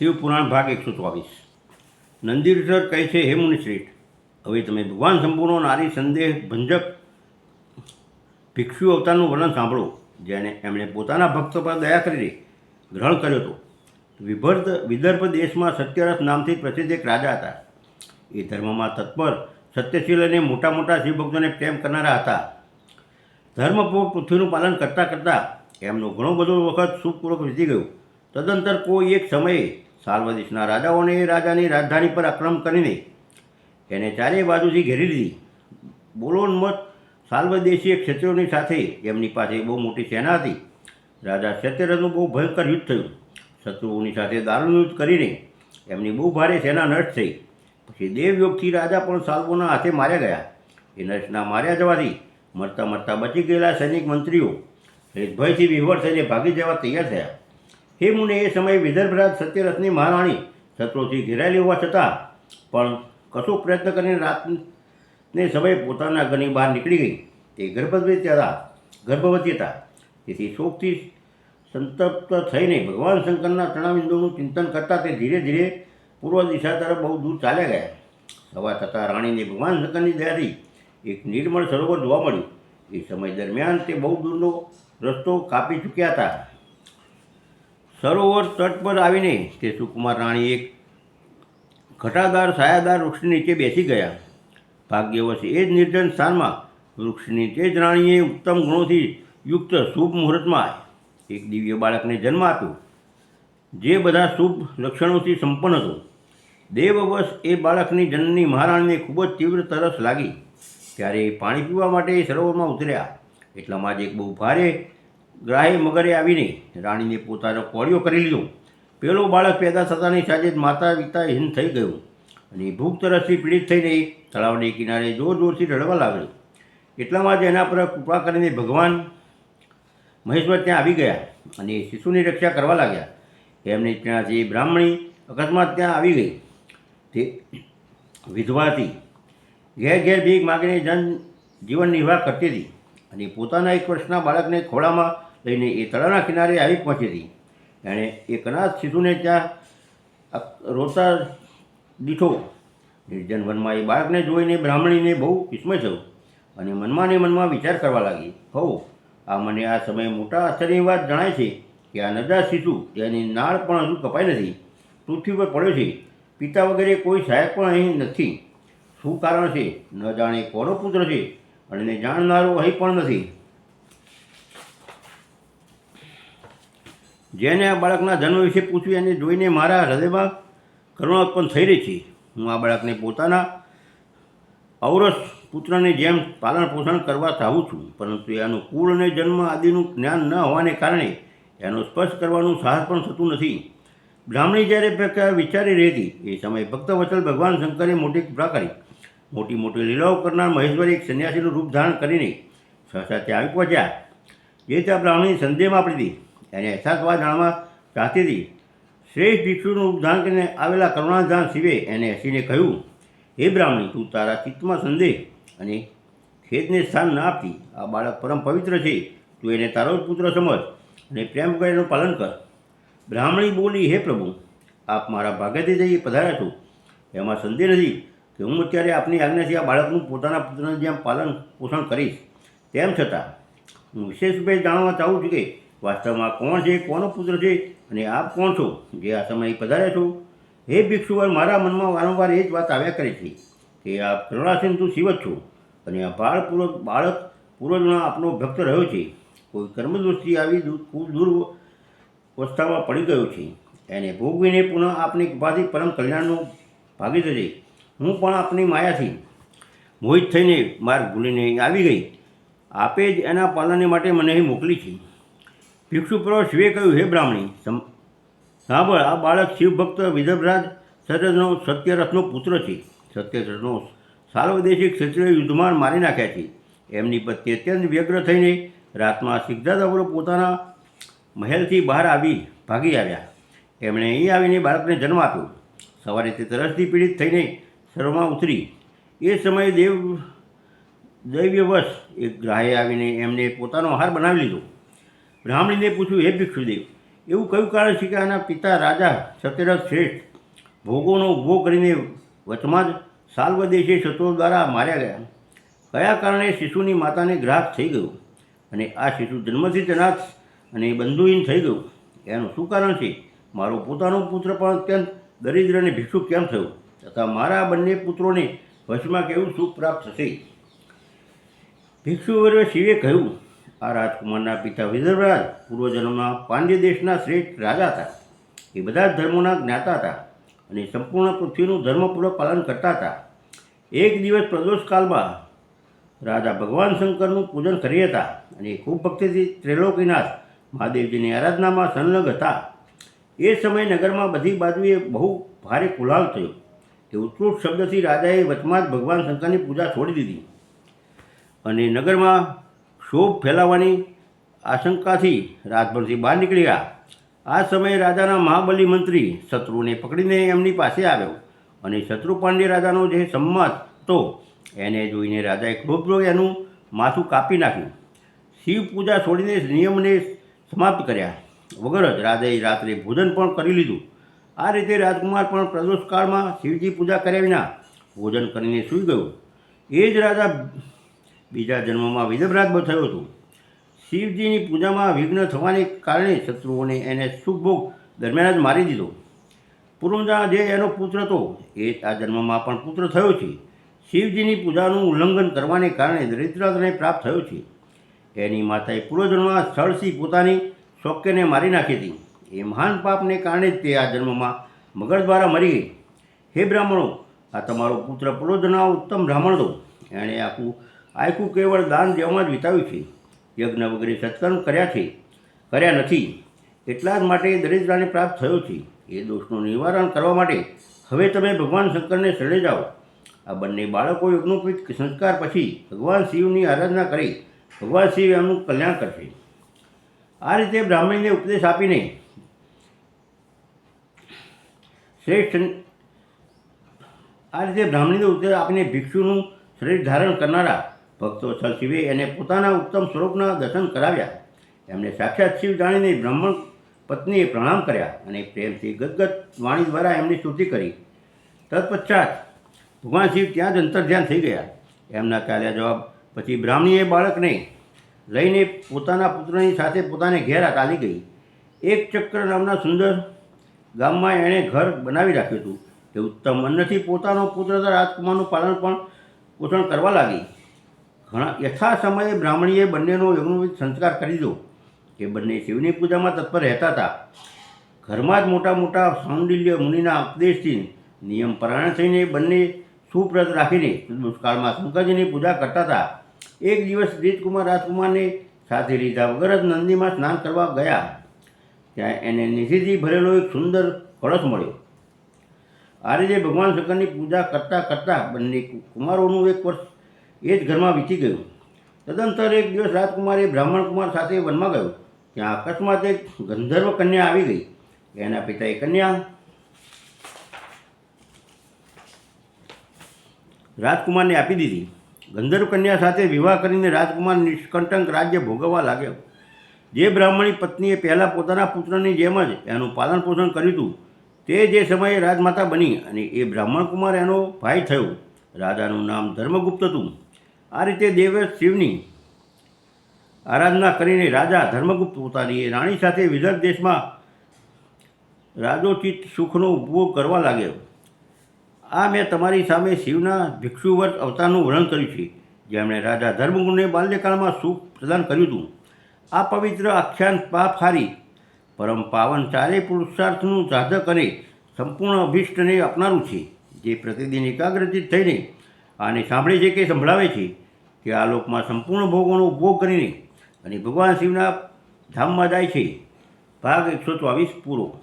શિવપુરાણ ભાગ એકસો ચોવીસ. નંદીશ્વર કહે છે, હે મુનિશ્રેષ્ઠ, હવે તમે ભગવાન સંપૂર્ણ નારી, સંદેહ, ભંજક, ભિક્ષુ અવતારનું વર્ણન સાંભળો. જેને એમણે પોતાના ભક્ત પર દયા કરીને ગ્રહણ કર્યો હતો. વિભર્ત વિદર્ભ દેશમાં સત્યરથ નામથી પ્રસિદ્ધ એક રાજા હતા. એ ધર્મમાં તત્પર, સત્યશીલ અને મોટા મોટા શિવભક્તોને પ્રેમ કરનારા હતા. ધર્મપૂર્વક પૃથ્વીનું પાલન કરતાં કરતાં એમનો ઘણો બધો વખત સુખપૂર્વક વીતી ગયો. તદંતર કોઈ એક સમયે સાલ્વ દેશના રાજાઓને રાજાની રાજધાની પર આક્રમણ કરીને એને ચારેય બાજુથી ઘેરી લીધી. બોલોન્મત સાલ્વ દેશીય ક્ષત્રિયોની સાથે એમની પાસે બહુ મોટી સેના હતી. રાજા સત્યરથનું બહુ ભયંકર યુદ્ધ થયું. શત્રુઓની સાથે દારૂણ યુદ્ધ કરીને એમની બહુ ભારે સેના નષ્ટ થઈ. પછી દેવયોગથી રાજા પણ સાલ્વોના હાથે માર્યા ગયા. એ નર્સના માર્યા જવાથી મરતા મરતા બચી ગયેલા સૈનિક મંત્રીઓ ભયથી વિહવળ થઈને ભાગી જવા તૈયાર થયા. હે મુને, એ સમયે વિદર્ભરાજ સત્યરથની મહારાણી શત્રુથી ઘેરાયેલી હોવા છતાં પણ કશો પ્રયત્ન કરીને રાતને સમયે પોતાના ઘરની બહાર નીકળી ગઈ. તે ગર્ભવતી હતા ગર્ભવતી હતા. તેથી શોકથી સંતપ્ત થઈને ભગવાન શંકરના તણાબિંદુનું ચિંતન કરતાં તે ધીરે ધીરે પૂર્વ દિશા તરફ બહુ દૂર ચાલ્યા ગયા. સવા થતાં રાણીને ભગવાન શંકરની દયાથી એક નિર્મળ સરોવર જોવા મળ્યું. એ સમય દરમિયાન તે બહુ દૂરનો રસ્તો કાપી ચૂક્યા હતા. સરોવર તટ પર આવીને તે સુકુમાર રાણી એક ઘટાદાર, છાયાદાર વૃક્ષની નીચે બેસી ગયા. ભાગ્યવશ એ જ નિર્જન સ્થાનમાં વૃક્ષની તે જ રાણીએ ઉત્તમ ગુણોથી યુક્ત શુભ મુહૂર્તમાં એક દિવ્ય બાળકને જન્મ આપ્યો. જે બધા શુભ લક્ષણોથી સંપન્ન હતું. દેવવશ એ બાળકની જન્મની મહારાણીને ખૂબ જ તીવ્ર તરસ લાગી. ત્યારે એ પાણી પીવા માટે સરોવરમાં ઉતર્યા. એટલામાં જ એક બહુ ભારે ગ્રાહે મગરે આવીને રાણીને પોતાનો કોળિયો કરી લીધો. પેલો બાળક પેદા થતાની સાથે જ માતા પિતા હિન થઈ ગયું અને ભૂખ તરસથી પીડિત થઈને તળાવને કિનારે જોર જોરથી રડવા લાગ્યો. એટલામાં જ એના પર કૃપા કરીને ભગવાન મહેશ્વર ત્યાં આવી ગયા અને શિશુની રક્ષા કરવા લાગ્યા. એમને ત્યાં જે બ્રાહ્મણી અકસ્માત ત્યાં આવી ગઈ. તે વિધવા હતી. ઘેર ઘેર ભીખ માગીને જન જીવન નિર્વાહ કરતી હતી અને પોતાના એક વર્ષના બાળકને ખોળામાં લઈને એ તળાવના કિનારે આવી પહોંચી હતી. એણે એક અનાથ શિશુને ત્યાં રોતા દીઠો નિર્જન વનમાં એ બાળકને જોઈને બ્રાહ્મણીને બહુ વિસ્મય થયું અને મનમાં ને મનમાં વિચાર કરવા લાગી. હો, આ મને આ સમયે મોટા આશ્ચર્યની વાત જણાય છે કે આ નદાર શિશુ તેની નાળ પણ હજુ કપાઈ નથી. પૃથ્વી પર પડ્યો છે. પિતા વગેરે કોઈ સહાયક પણ અહીં નથી. શું કારણ છે? ન જાણે કોનો પુત્ર છે. અને જાણનારો અહીં પણ નથી. જેને આ બાળકના જન્મ વિશે પૂછ્યું, એને જોઈને મારા હૃદયમાં કરુણા ઉત્પન્ન થઈ રહી છે. હું આ બાળકને પોતાના અવરસ પુત્રની જેમ પાલન પોષણ કરવા ચાહું છું, પરંતુ એનું કુળ અને જન્મ આદિનું જ્ઞાન ન હોવાને કારણે એનો સ્પર્શ કરવાનું સાહસ પણ થતું નથી. બ્રાહ્મણી જ્યારે વિચારી રહી હતી એ સમયે ભક્ત વચલ ભગવાન શંકરે મોટી કૃપા કરી. મોટી મોટી લીલાઓ કરનાર મહેશ્વરી એક સંન્યાસીનું રૂપ ધારણ કરીને સહસા ત્યાં આવી પહોંચ્યા. જે ત્યાં બ્રાહ્મણી સંદેહમાં આપી હતી એને અહેસાસવા જાણવા ચાહતી હતી શ્રેષ્ઠ ભિક્ષુનું રૂપ કરીને આવેલા કરુણાધાન શિવે એને હસીને કહ્યું, હે બ્રાહ્મણી, તું તારા ચિત્તમાં સંદેહ અને ખેદને સ્થાન ન આપતી. આ બાળક પરમ પવિત્ર છે. તું એને તારો જ પુત્ર સમજ અને પ્રેમ કરી એનું પાલન કર. બ્રાહ્મણી બોલી, હે પ્રભુ, આપ મારા ભાગ્યથી જઈ પધાર્યા છો. એમાં સંદેહ નથી કે હું અત્યારે આપની આજ્ઞાથી આ બાળકનું પોતાના પુત્રને જેમ પાલન પોષણ કરીશ. તેમ છતાં, હું વિશેષ રૂપે જાણવા ચાહું છું કે વાસ્તવમાં કોણ છે, કોનો પુત્ર છે અને આપ કોણ છો? જે આ સમયે પધાર્યા છો? હે ભિક્ષુવર, મારા મનમાં વારંવાર એ જ વાત આવ્યા કરે છે કે આ કરુણાસિંધુ શિવ જ છો અને આ બાળપૂર્વક બાળક પૂર્વજમાં આપનો ભક્ત રહ્યો છે. કોઈ કર્મદોષથી આવી ખૂબ દૂર અવસ્થામાં પડી ગયો છે. એને ભોગવીને પુનઃ આપની ઉપાધિ પરમ કલ્યાણનો ભાગી થશે હું પણ આપની માયાથી મોહિત થઈને માર્ગ ભૂલીને આવી ગઈ. આપે જ એના પાલનને માટે મને અહીં મોકલી છે. ભિક્ષુ પર શિવે કહ્યું, હે બ્રાહ્મણી સાંભળ, આ બાળક શિવભક્ત વિદર્ભરાજ સત્યનો સત્યરથનો પુત્ર છે. સત્યરથનો સાર્વદેશિક ક્ષત્રિય યુદ્ધમાં મારી નાખ્યા છે. એમની પત્ની અત્યંત વ્યગ્ર થઈને રાતમાં સિદ્ધાદાપુરો પોતાના મહેલથી બહાર આવી ભાગી આવ્યા. એમણે અહીં આવીને બાળકને જન્મ આપ્યો. સવારે તે તરસથી પીડિત થઈને સર્વમાં ઉતરી. એ સમયે દેવ દૈવ્યવશ એક ગ્રાહે આવીને એમને પોતાનો આહાર બનાવી લીધો. બ્રાહ્મણીને પૂછ્યું, હે ભિક્ષુદેવ, એવું કયું કારણ છે કે આના પિતા રાજા સત્યરથ શ્રેષ્ઠ ભોગોનો ઊભો કરીને વચમાં જ સાલ્વ દેશે શત્રુઓ દ્વારા માર્યા ગયા? કયા કારણે શિશુની માતાને ગ્રાહક થઈ ગયું? અને આ શિશુ જન્મથી જ અને બંધુહીન થઈ ગયું? એનું શું કારણ છે? મારો પોતાનો પુત્ર પણ અત્યંત દરિદ્ર અને ભિક્ષુક કેમ થયો? તથા મારા બંને પુત્રોને વશમાં કેવું સુખ પ્રાપ્ત થશે? ભિક્ષુવર્ય શિવે કહ્યું આ રાજકુમારના પિતા વિદર્ભરાજ પૂર્વજન્મમાં પાંડ્ય દેશના શ્રેષ્ઠ રાજા હતા. એ બધા જ ધર્મોના જ્ઞાતા હતા અને સંપૂર્ણ પૃથ્વીનું ધર્મપૂર્વક પાલન કરતા હતા. એક દિવસ પ્રદોષકાલમાં રાજા ભગવાન શંકરનું પૂજન કરી હતા અને ખૂબ ભક્તિથી ત્રિલોકીનાથ મહાદેવજીની આરાધનામાં સંલગ્ન હતા. એ સમયે નગરમાં બધી બાજુએ બહુ ભારે કુલાલ થયો. કે ઉત્કૃષ્ટ શબ્દથી રાજાએ વચમાં જ ભગવાન શંકરની પૂજા છોડી દીધી. અને નગરમાં શોભ ફેલાવાની આશંકાથી રાજભરથી બહાર નીકળ્યા. આ સમયે રાજાના મહાબલી મંત્રી શત્રુને પકડીને એમની પાસે આવ્યો અને શત્રુ પાંડે રાજાનો જે સંમત હતો, એને જોઈને રાજાએ ક્રોધપૂર્વક એનું માથું કાપી નાખ્યું. શિવ પૂજા છોડીને નિયમને સમાપ્ત કર્યા. વગર જ રાજાએ રાત્રે ભોજન પણ કરી લીધું. આ રીતે રાજકુમાર પણ પ્રદોષકાળમાં શિવજી પૂજા કર્યા વિના ભોજન કરીને સૂઈ ગયો. એ જ રાજા બીજા જન્મમાં વિદભરાજમાં થયો હતો. શિવજીની પૂજામાં વિઘ્ન થવાને કારણે શત્રુઓને એને સુખભોગ દરમિયાન જ મારી દીધો. પૂર્વજા જે એનો પુત્ર હતો, એ આ જન્મમાં પણ પુત્ર થયો છે. શિવજીની પૂજાનું ઉલ્લંઘન કરવાને કારણે દરિદ્રતાને પ્રાપ્ત થયો છે. એની માતાએ પૂર્વજન્મમાં સ્થળથી પોતાની શોક્યને મારી નાખી હતી. એ મહાન પાપને કારણે જ તે આ જન્મમાં મગર દ્વારા મરી ગઈ. હે બ્રાહ્મણો, આ તમારો પુત્ર પૂર્વજના ઉત્તમ બ્રાહ્મણ હતો. એણે આખું આખું કેવળ દાન દેવામાં જ વિતાવ્યું છે, યજ્ઞ વગેરે સત્કર્મ કર્યા છે, કર્યા નથી, એટલા જ માટે દરિદ્રાને પ્રાપ્ત થયો છે. એ દોષનું નિવારણ કરવા માટે હવે તમે ભગવાન શંકરને શરણે જાઓ. આ બંને બાળકો યજ્ઞોપિત સંસ્કાર પછી ભગવાન શિવની આરાધના કરી ભગવાન શિવ એમનું કલ્યાણ કરશે. આ રીતે બ્રાહ્મણીને ઉપદેશ આપીને શ્રેષ્ઠ આ રીતે બ્રાહ્મણીને ઉપદેશ આપીને ભિક્ષુનું શરીર ધારણ કરનારા ભક્તો છલ શિવે એને પોતાના ઉત્તમ સ્વરૂપના દર્શન કરાવ્યા. એમને સાક્ષાત શિવ જાણીને બ્રાહ્મણ પત્નીએ પ્રણામ કર્યા અને પ્રેમથી ગદગદ વાણી દ્વારા એમની સ્તુતિ કરી. તત્પશ્ચાત ભગવાન શિવ ત્યાં જ અંતર્ધ્યાન થઈ ગયા. એમના ચાલ્યા જવાબ પછી બ્રાહ્મણીએ બાળકને લઈને પોતાના પુત્રની સાથે પોતાને ઘેર ચાલી ગઈ. એક ચક્ર નામના સુંદર ગામમાં એણે ઘર બનાવી રાખ્યું હતું. તે ઉત્તમ અન્નથી પોતાનો પુત્ર રાજકુમારનું પાલન પણ પોષણ કરવા લાગી. ઘણા યથા સમયે બ્રાહ્મણીએ બંનેનો યજ્ઞોવિધ સંસ્કાર કરી દો કે બંને શિવની પૂજામાં તત્પર રહેતા હતા. ઘરમાં જ મોટા મોટા સૌંડિલ્ય મુનિના ઉપદેશથી નિયમ પરાયણ થઈને બંને સુપ્રત રાખીને દુષ્કાળમાં શંકરજીની પૂજા કરતા હતા. એક દિવસ રીતકુમાર રાજકુમારને સાથે લીધા વગર જ નંદીમાં સ્નાન કરવા ગયા. ત્યાં એને નિધિથી ભરેલો એક સુંદર કળશ મળ્યો. આ રીતે ભગવાન શંકરની પૂજા કરતાં કરતાં બંને કુમારોનું એક વર્ષ એ જ ઘરમાં વીતી ગયું. તદંતર એક દિવસ રાજકુમાર એ બ્રાહ્મણકુમાર સાથે વનમાં ગયો. ત્યાં અકસ્માત ગંધર્વ કન્યા આવી ગઈ. એના પિતાએ કન્યા રાજકુમારને આપી દીધી. ગંધર્વ કન્યા સાથે વિવાહ કરીને રાજકુમાર નિષ્કંટક રાજ્ય ભોગવવા લાગ્યો. જે બ્રાહ્મણી પત્નીએ પહેલાં પોતાના પુત્રની જેમ જ એનું પાલન પોષણ કર્યું હતું, તે જે સમયે રાજમાતા બની અને એ બ્રાહ્મણ કુમાર એનો ભાઈ થયો. રાજાનું નામ ધર્મગુપ્ત હતું. આ રીતે દેવ શિવની આરાધના કરીને રાજા ધર્મગુપ્ત પોતાની રાણી સાથે વિદર્ભ દેશમાં રાજોચિત સુખનો ઉપભોગ કરવા લાગ્યો. આ મેં તમારી સામે શિવના ભિક્ષુવર્ત અવતારનું વર્ણન કર્યું છે, જેમણે રાજા ધર્મગુણને બાલ્યકાળમાં સુખ પ્રદાન કર્યું હતું. આ પવિત્ર આખ્યાન પાપ હારી પરમ પાવન ચારે પુરુષાર્થનું સાધક અને સંપૂર્ણ અભિષ્ટને અપનારું છે, જે પ્રતિદિન એકાગ્રચિત થઈને આને સાંભળે છે કે સંભળાવે છે. કે આ લોકમાં સંપૂર્ણ ભોગોનો ઉપભોગ કરીને, અને ભગવાન શિવના ધામમાં જાય છે. ભાગ એકસો ચોવીસ પૂરો.